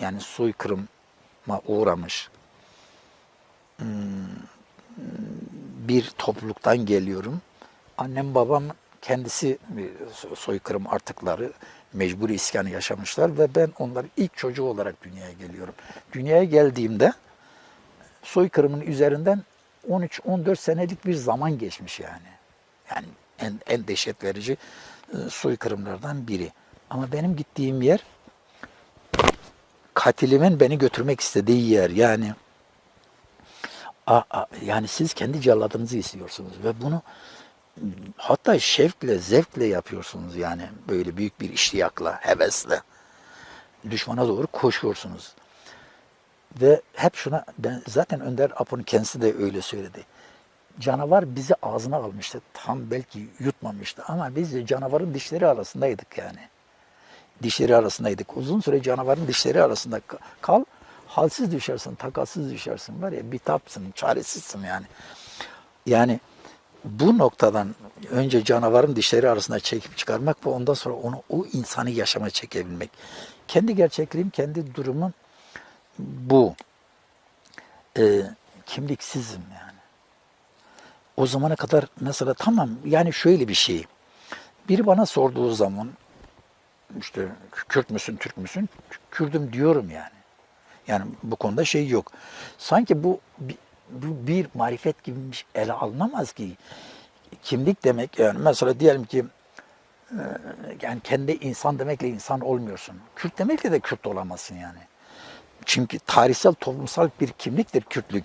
yani soykırıma uğramış hmm, bir topluluktan geliyorum. Annem babam kendisi soykırım artıkları mecburi iskanı yaşamışlar ve ben onların ilk çocuğu olarak dünyaya geliyorum. Dünyaya geldiğimde soykırımın üzerinden 13-14 senelik bir zaman geçmiş yani. Yani en, en dehşet verici e, soykırımlardan biri. Ama benim gittiğim yer katilimin beni götürmek istediği yer. Yani a, a- yani siz kendi celladınızı istiyorsunuz ve bunu hatta şevkle, zevkle yapıyorsunuz yani böyle büyük bir iştiyakla, hevesle. Düşmana doğru koşuyorsunuz. Ve hep şuna, ben, zaten Önder Apo'nun kendisi de öyle söyledi. Canavar bizi ağzına almıştı. Tam belki yutmamıştı ama biz canavarın dişleri arasındaydık yani. Dişleri arasındaydık. Uzun süre canavarın dişleri arasında ka- kal. Halsiz düşersin, takasız düşersin. Var ya bitapsın, çaresizsin yani. Yani bu noktadan önce canavarın dişleri arasında çekip çıkarmak ve ondan sonra onu o insanı yaşama çekebilmek. Kendi gerçekliğim, kendi durumum bu. Ee, kimliksizim yani. O zamana kadar mesela tamam yani şöyle bir şey. Biri bana sorduğu zaman işte Kürt müsün, Türk müsün? Kürdüm diyorum yani. Yani bu konuda şey yok. Sanki bu bu bir marifet gibi ele alınamaz ki. Kimlik demek yani mesela diyelim ki e, yani kendi insan demekle insan olmuyorsun. Kürt demekle de Kürt olamazsın yani. Çünkü tarihsel toplumsal bir kimliktir Kürtlük.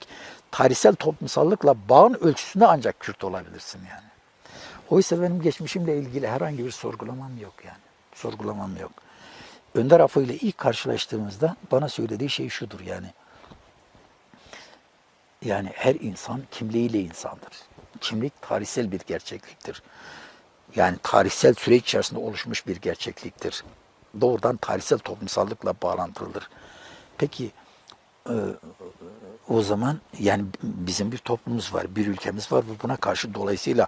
Tarihsel toplumsallıkla bağın ölçüsünde ancak Kürt olabilirsin yani. Oysa benim geçmişimle ilgili herhangi bir sorgulamam yok yani. Sorgulamam yok. Önder Afo ile ilk karşılaştığımızda bana söylediği şey şudur yani. Yani her insan kimliğiyle insandır. Kimlik tarihsel bir gerçekliktir. Yani tarihsel süreç içerisinde oluşmuş bir gerçekliktir. Doğrudan tarihsel toplumsallıkla bağlantılıdır. Peki o zaman yani bizim bir toplumumuz var, bir ülkemiz var ve buna karşı dolayısıyla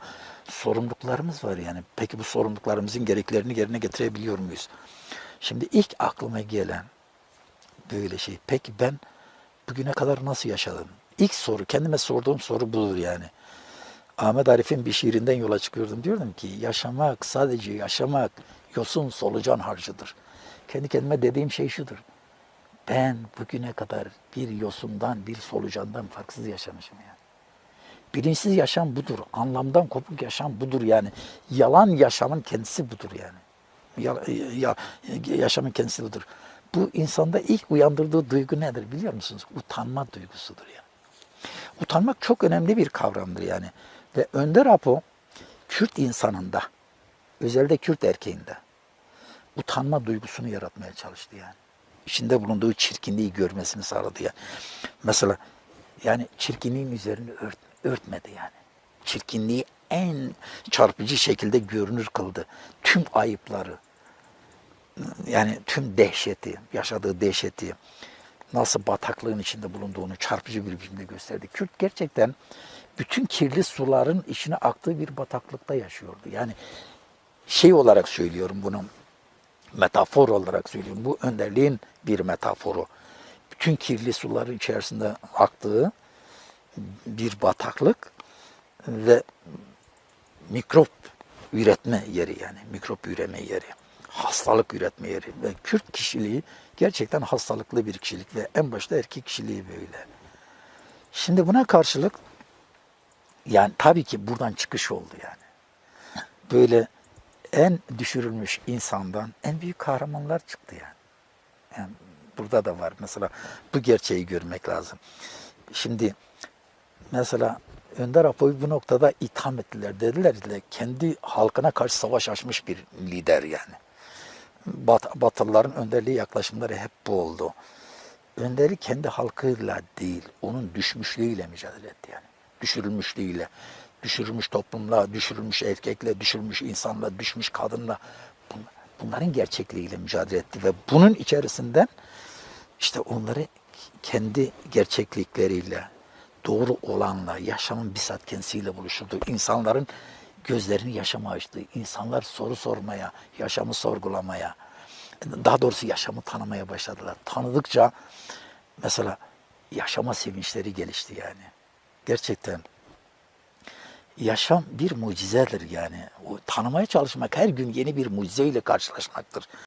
sorumluluklarımız var yani. Peki bu sorumluluklarımızın gereklerini yerine getirebiliyor muyuz? Şimdi ilk aklıma gelen böyle şey. Peki ben bugüne kadar nasıl yaşadım? İlk soru, kendime sorduğum soru budur yani. Ahmet Arif'in bir şiirinden yola çıkıyordum. Diyordum ki yaşamak, sadece yaşamak yosun solucan harcıdır. Kendi kendime dediğim şey şudur. Ben bugüne kadar bir yosundan, bir solucandan farksız yaşamışım yani. Bilinçsiz yaşam budur. Anlamdan kopuk yaşam budur yani. Yalan yaşamın kendisi budur yani. Ya, ya, yaşamın kendisi budur. Bu insanda ilk uyandırdığı duygu nedir biliyor musunuz? Utanma duygusudur yani. Utanmak çok önemli bir kavramdır yani. Ve Önder Apo Kürt insanında, özellikle Kürt erkeğinde utanma duygusunu yaratmaya çalıştı yani. İçinde bulunduğu çirkinliği görmesini sağladı yani. Mesela yani çirkinliğin üzerini ört, örtmedi yani. Çirkinliği en çarpıcı şekilde görünür kıldı. Tüm ayıpları, yani tüm dehşeti, yaşadığı dehşeti, nasıl bataklığın içinde bulunduğunu çarpıcı bir biçimde gösterdi. Kürt gerçekten bütün kirli suların içine aktığı bir bataklıkta yaşıyordu. Yani şey olarak söylüyorum bunu, metafor olarak söylüyorum. Bu önderliğin bir metaforu. Bütün kirli suların içerisinde aktığı bir bataklık ve mikrop üretme yeri yani mikrop üreme yeri, hastalık üretme yeri ve Kürt kişiliği gerçekten hastalıklı bir kişilik ve en başta erkek kişiliği böyle. Şimdi buna karşılık yani tabii ki buradan çıkış oldu yani. Böyle en düşürülmüş insandan en büyük kahramanlar çıktı yani. yani burada da var mesela bu gerçeği görmek lazım. Şimdi mesela Önder Apo'yu bu noktada itham ettiler. Dediler ki kendi halkına karşı savaş açmış bir lider yani. Bat, Batılıların önderliği yaklaşımları hep bu oldu. Önderi kendi halkıyla değil, onun düşmüşlüğüyle mücadele etti yani. Düşürülmüşlüğüyle, düşürülmüş toplumla, düşürülmüş erkekle, düşürülmüş insanla, düşmüş kadınla bun- bunların gerçekliğiyle mücadele etti ve bunun içerisinden işte onları kendi gerçeklikleriyle, doğru olanla, yaşamın bizzat kendisiyle buluşturdu. İnsanların gözlerini yaşama açtı. İnsanlar soru sormaya, yaşamı sorgulamaya, daha doğrusu yaşamı tanımaya başladılar. Tanıdıkça mesela yaşama sevinçleri gelişti yani. Gerçekten yaşam bir mucizedir yani. O tanımaya çalışmak her gün yeni bir mucizeyle karşılaşmaktır.